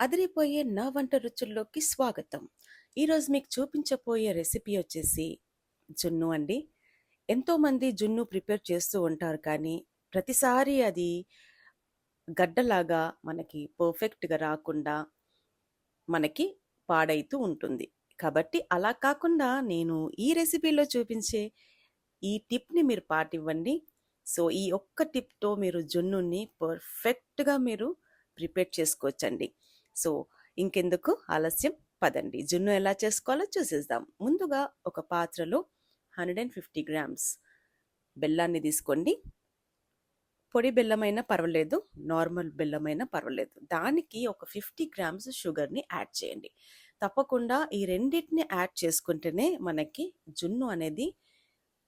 అదిరిపోయే నా వంట రుచుల్లోకి స్వాగతం. ఈరోజు మీకు చూపించబోయే రెసిపీ వచ్చేసి జున్ను అండి. ఎంతోమంది జున్ను ప్రిపేర్ చేస్తూ ఉంటారు కానీ, ప్రతిసారి అది గడ్డలాగా మనకి పర్ఫెక్ట్‌గా రాకుండా మనకి పాడైతూ ఉంటుంది. కాబట్టి అలా కాకుండా నేను ఈ రెసిపీలో చూపించే ఈ టిప్‌ని మీరు పాటివ్వండి. సో, ఈ ఒక్క టిప్‌తో మీరు జున్నుని పర్ఫెక్ట్‌గా మీరు ప్రిపేర్ చేసుకోవచ్చండి. సో, ఇంకెందుకు ఆలస్యం పదండి. జున్ను ఎలా చేసుకోవాలో చూసేద్దాం. ముందుగా ఒక పాత్రలో 150 గ్రామ్స్ బెల్లాన్ని తీసుకోండి. పొడి బెల్లమైనా పర్వాలేదు. నార్మల్ బెల్లమైనా పర్వాలేదు. దానికి ఒక 50 గ్రామ్స్ షుగర్‌ని యాడ్ చేయండి. తప్పకుండా ఈ రెండిటిని యాడ్ చేసుకుంటేనే మనకి జున్ను అనేది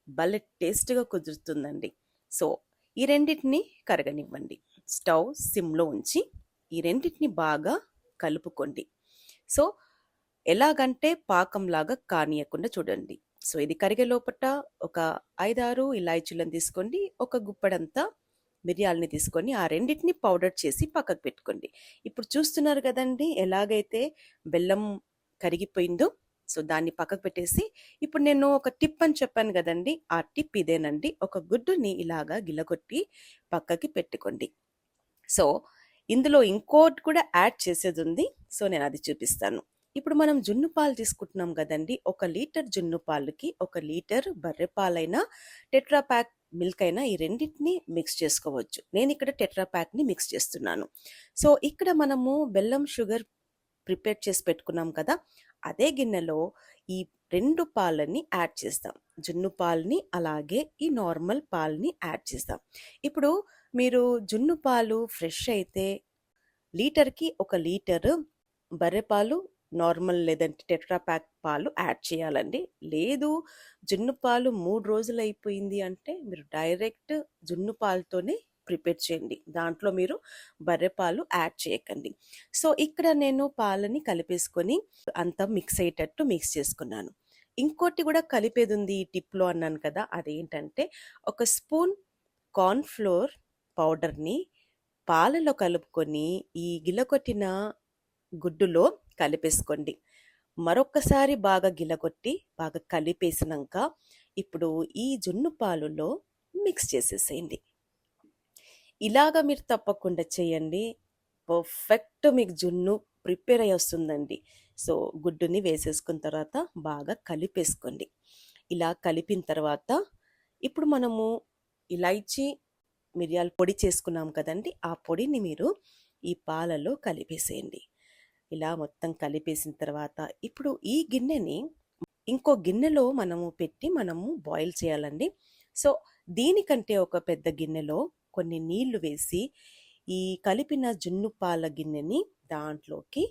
భలే టేస్ట్‌గా కుదురుతుందండి. సో, ఈ రెండిటిని కరగనివ్వండి. స్టవ్ సిమ్‌లో ఉంచి ఈ రెండిటిని బాగా కలుపుకోండి. సో, ఎలాగంటే పాకంలాగా కానీయకుండా చూడండి. సో, ఇది కరిగే లోపట ఒక 5, 6 ఇలాయచీలను తీసుకోండి. ఒక గుప్పడంతా మిరియాలని తీసుకొని ఆ రెండింటిని పౌడర్ చేసి పక్కకు పెట్టుకోండి. ఇప్పుడు చూస్తున్నారు కదండి ఎలాగైతే బెల్లం కరిగిపోయిందో. సో, దాన్ని పక్కకు పెట్టేసి ఇప్పుడు నేను ఒక టిప్ అని చెప్పాను కదండి ఆ టిప్ ఇదేనండి. ఒక గుడ్డుని ఇలాగా గిలగొట్టి పక్కకి పెట్టుకోండి. సో, ఇందులో ఇంకోటి కూడా యాడ్ చేసేది ఉంది సో, నేను అది చూపిస్తాను. ఇప్పుడు మనం జున్ను పాలు తీసుకుంటున్నాం కదండి ఒక లీటర్ జున్ను పాలకి ఒక లీటర్ బర్రె పాలైనా, టెట్రా ప్యాక్ మిల్క్ అయినా ఈ రెండింటిని మిక్స్ చేసుకోవచ్చు. నేను టెట్రా ప్యాక్‌ని మిక్స్ చేస్తున్నాను. సో, ఇక్కడ మనము బెల్లం, షుగర్ ప్రిపేర్ చేసి పెట్టుకున్నాం కదా! అదే గిన్నెలో ఈ రెండు పాలని యాడ్ చేస్తాం. జున్ను పాలని, అలాగే ఈ నార్మల్ పాలని యాడ్ చేస్తాం. ఇప్పుడు మీరు జున్ను పాలు ఫ్రెష్ అయితే లీటర్‌కి ఒక లీటరు బర్రె పాలు, నార్మల్ లేదంటే టెట్రా ప్యాక్ పాలు యాడ్ చేయాలండి. లేదు జున్ను పాలు మూడు రోజులు అయిపోయింది అంటే మీరు డైరెక్ట్ జున్ను పాలతోనే ప్రిపేర్ చేయండి. దాంట్లో మీరు బర్రె పాలు యాడ్ చేయకండి. సో, ఇక్కడ నేను పాలని కలిపేసుకొని అంతా మిక్స్ అయ్యేటట్టు మిక్స్ చేసుకున్నాను. ఇంకోటి కూడా కలిపేది ఉంది ఈ టిప్‌లో అన్నాను కదా! అదేంటంటే ఒక స్పూన్ కార్న్ ఫ్లోర్ పౌడర్‌ని పాలలో కలుపుకొని ఈ గిలకొట్టిన గుడ్డులో కలిపేసుకోండి. మరొక్కసారి బాగా గిలకొట్టి, బాగా కలిపేసినాక ఇప్పుడు ఈ జున్ను పాలులో మిక్స్ చేసేసేయండి. ఇలాగ మీరు తప్పకుండా చేయండి. పర్ఫెక్ట్ మీకు జున్ను ప్రిపేర్ అయ్యి వస్తుందండి. సో, గుడ్డుని వేసేసుకున్న తర్వాత బాగా కలిపేసుకోండి. ఇలా కలిపిన తర్వాత ఇప్పుడు మనము ఇలాచి మిరియాల పొడి చేసుకున్నాం కదండి ఆ పొడిని మీరు ఈ పాలలో కలిపేసేయండి. ఇలా మొత్తం కలిపేసిన తర్వాత ఇప్పుడు ఈ గిన్నెని ఇంకో గిన్నెలో మనము పెట్టి మనము బాయిల్ చేయాలండి. సో, దీనికంటే ఒక పెద్ద గిన్నెలో కొన్ని నీళ్ళు వేసి ఈ కలిపిన జున్ను పాల గిన్నెని దాంట్లోకి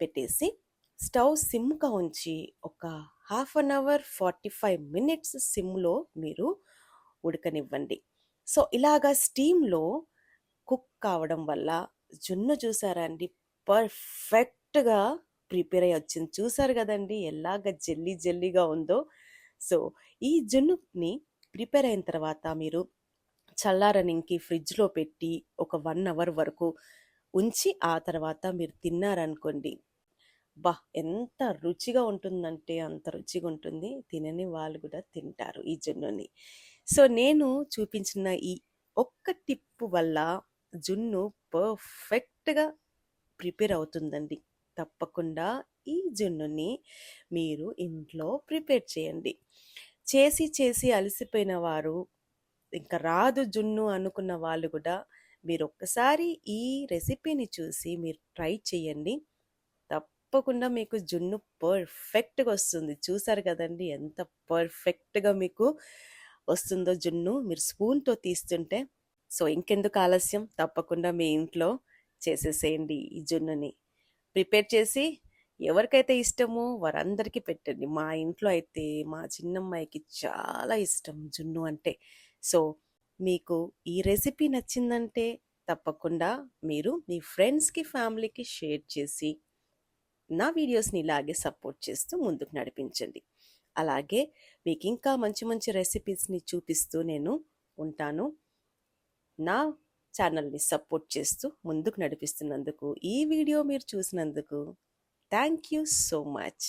పెట్టేసి స్టవ్ సిమ్‌గా ఉంచి ఒక హాఫ్ అన్ అవర్, 45 మినిట్స్ సిమ్‌లో మీరు ఉడకనివ్వండి. సో, ఇలాగా స్టీమ్‌లో కుక్ కావడం వల్ల జున్ను చూసారా అండి పర్ఫెక్ట్‌గా ప్రిపేర్ అయ్యి వచ్చింది. చూసారు కదండి ఎలాగ జల్లీ జల్లీగా ఉందో. సో, ఈ జున్నుని ప్రిపేర్ అయిన తర్వాత మీరు చల్లారనింకి ఫ్రిడ్జ్‌లో పెట్టి ఒక వన్ అవర్ వరకు ఉంచి ఆ తర్వాత మీరు తిన్నారనుకోండి. బా ఎంత రుచిగా ఉంటుందంటే అంత రుచిగా ఉంటుంది. తినని వాళ్ళు కూడా తింటారు ఈ జున్నుని. సో, నేను చూపించిన ఈ ఒక్క టిప్పు వల్ల జున్ను పర్ఫెక్ట్‌గా ప్రిపేర్ అవుతుందండి. తప్పకుండా ఈ జున్నుని మీరు ఇంట్లో ప్రిపేర్ చేయండి. చేసి చేసి అలసిపోయిన వారు, ఇంకా రాదు జున్ను అనుకున్న వాళ్ళు కూడా మీరు ఒక్కసారి ఈ రెసిపీని చూసి మీరు ట్రై చేయండి. తప్పకుండా మీకు జున్ను పర్ఫెక్ట్‌గా వస్తుంది. చూసారు కదండి ఎంత పర్ఫెక్ట్‌గా మీకు వస్తుందో జున్ను. మీరు స్పూన్‌తో తీస్తుంటే. సో, ఇంకెందుకు ఆలస్యం తప్పకుండా మీ ఇంట్లో చేసేసేయండి ఈ జున్నుని. ప్రిపేర్ చేసి ఎవరికైతే ఇష్టమో వారందరికీ పెట్టండి. మా ఇంట్లో అయితే మా చిన్నమ్మాయికి చాలా ఇష్టం జున్ను అంటే. సో, మీకు ఈ రెసిపీ నచ్చిందంటే తప్పకుండా మీరు మీ ఫ్రెండ్స్‌కి, ఫ్యామిలీకి షేర్ చేసి నా వీడియోస్‌ని ఇలాగే సపోర్ట్ చేస్తూ ముందుకు నడిపించండి. అలాగే మీకు ఇంకా మంచి మంచి రెసిపీస్‌ని చూపిస్తూ నేను ఉంటాను. నా ఛానల్ని సపోర్ట్ చేస్తూ ముందుకు నడిపిస్తున్నందుకు ఈ వీడియో మీరు చూసినందుకు థ్యాంక్ యూ సో మచ్